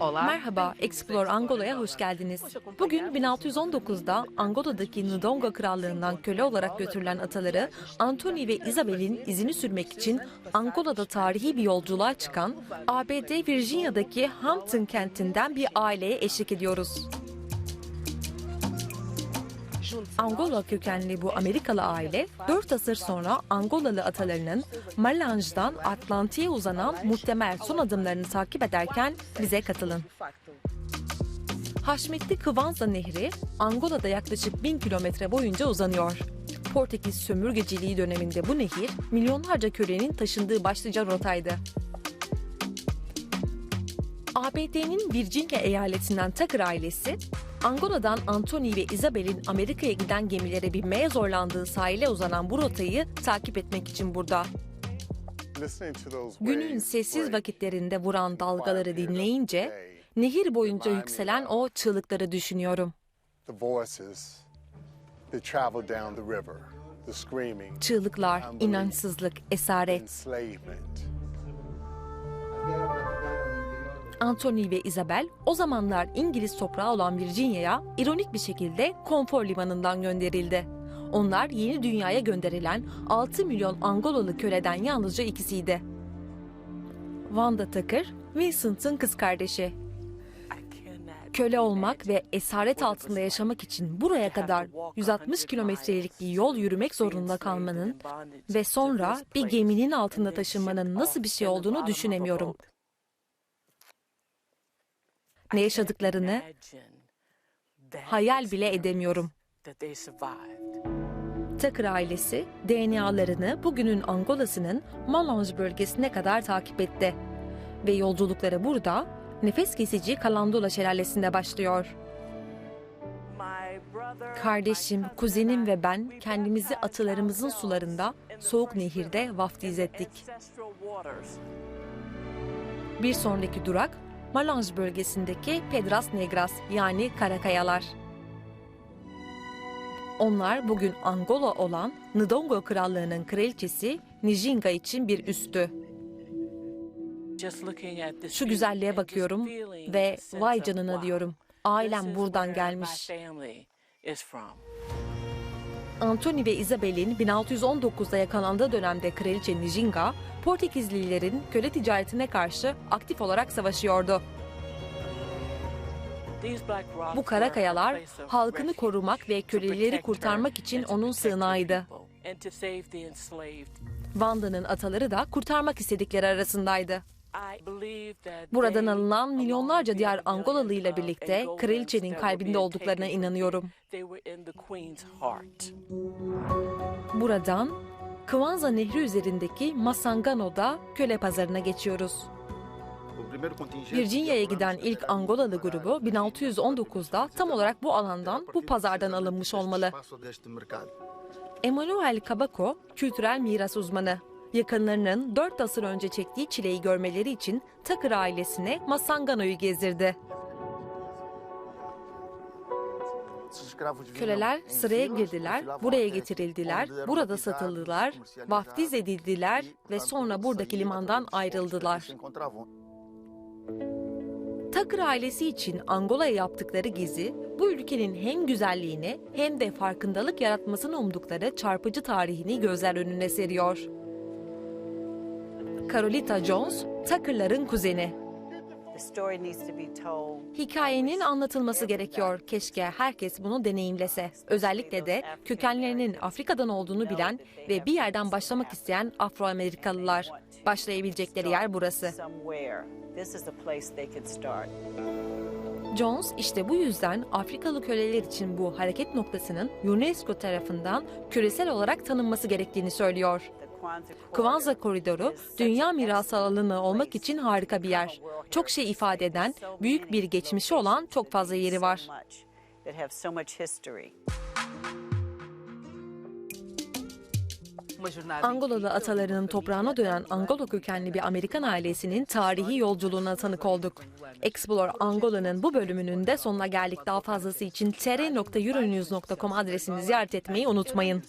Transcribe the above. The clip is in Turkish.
Merhaba, Explore Angola'ya hoş geldiniz. Bugün 1619'da Angola'daki Ndongo Krallığından köle olarak götürülen ataları Anthony ve Isabel'in izini sürmek için Angola'da tarihi bir yolculuğa çıkan ABD Virginia'daki Hampton kentinden bir aileye eşlik ediyoruz. Angola kökenli bu Amerikalı aile 4 asır sonra Angolalı atalarının Malange'dan Atlantik'e uzanan muhtemel son adımlarını takip ederken bize katılın. Haşmetli Kıvanza Nehri Angola'da yaklaşık 1000 kilometre boyunca uzanıyor. Portekiz sömürgeciliği döneminde bu nehir milyonlarca kölenin taşındığı başlıca rotaydı. ABD'nin Virginia eyaletinden Tucker ailesi, Angola'dan Anthony ve Isabel'in Amerika'ya giden gemilere binmeye zorlandığı sahile uzanan bu rotayı takip etmek için burada. Günün sessiz vakitlerinde vuran dalgaları dinleyince, nehir boyunca yükselen o çığlıkları düşünüyorum. Çığlıklar, inançsızlık, esaret. Anthony ve Isabel o zamanlar İngiliz toprağı olan Virginia'ya ironik bir şekilde konfor limanından gönderildi. Onlar yeni dünyaya gönderilen 6 milyon Angolalı köleden yalnızca ikisiydi. Wanda Tucker, Vincent'ın kız kardeşi. Köle olmak ve esaret altında yaşamak için buraya kadar 160 kilometrelik bir yol yürümek zorunda kalmanın ve sonra bir geminin altında taşınmanın nasıl bir şey olduğunu düşünemiyorum ne yaşadıklarını hayal bile edemiyorum. Tucker ailesi DNA'larını bugünün Angola'sının Malange bölgesine kadar takip etti. Ve yolculukları burada nefes kesici Kalandola şelalesinde başlıyor. Kardeşim, kuzenim ve ben kendimizi atılarımızın sularında soğuk nehirde vaftiz ettik. Bir sonraki durak Malange bölgesindeki Pedras Negras yani Karakayalar. Onlar bugün Angola olan Ndongo Krallığı'nın kraliçesi Nijinga için bir üstü. Şu güzelliğe bakıyorum ve vay canına diyorum. Ailem buradan gelmiş. Anthony ve Isabel'in 1619'da yakalandığı dönemde Kraliçe Nijinga, Portekizlilerin köle ticaretine karşı aktif olarak savaşıyordu. Bu kara kayalar halkını korumak ve köleleri kurtarmak için onun sığınağıydı. Wanda'nın ataları da kurtarmak istedikleri arasındaydı. Buradan alınan milyonlarca diğer Angolalı ile birlikte kraliçenin kalbinde olduklarına inanıyorum. Buradan Kwanza Nehri üzerindeki Masangano'da köle pazarına geçiyoruz. Virginia'ya giden ilk Angolalı grubu 1619'da tam olarak bu alandan, bu pazardan alınmış olmalı. Emmanuel Kabako, kültürel miras uzmanı. Yakınlarının 4 asır önce çektiği çileyi görmeleri için Tucker ailesine Masangano'yu gezdirdi. Köleler sıraya girdiler, buraya getirildiler, burada satıldılar, vaftiz edildiler ve sonra buradaki limandan ayrıldılar. Tucker ailesi için Angola'ya yaptıkları gezi, bu ülkenin hem güzelliğini hem de farkındalık yaratmasını umdukları çarpıcı tarihini gözler önüne seriyor. Carolita Jones, Tucker'ların kuzeni. Hikayenin anlatılması gerekiyor. Keşke herkes bunu deneyimlese. Özellikle de kökenlerinin Afrika'dan olduğunu bilen ve bir yerden başlamak isteyen Afro-Amerikalılar. Başlayabilecekleri yer burası. Jones işte bu yüzden Afrikalı köleler için bu hareket noktasının UNESCO tarafından küresel olarak tanınması gerektiğini söylüyor. Kwanza Koridoru, dünya mirası alanı olmak için harika bir yer. Çok şey ifade eden, büyük bir geçmişi olan çok fazla yeri var. Angolalı atalarının toprağına dönen Angola kökenli bir Amerikan ailesinin tarihi yolculuğuna tanık olduk. Explore Angola'nın bu bölümünün de sonuna geldik. Daha fazlası için tr.euronews.com adresini ziyaret etmeyi unutmayın.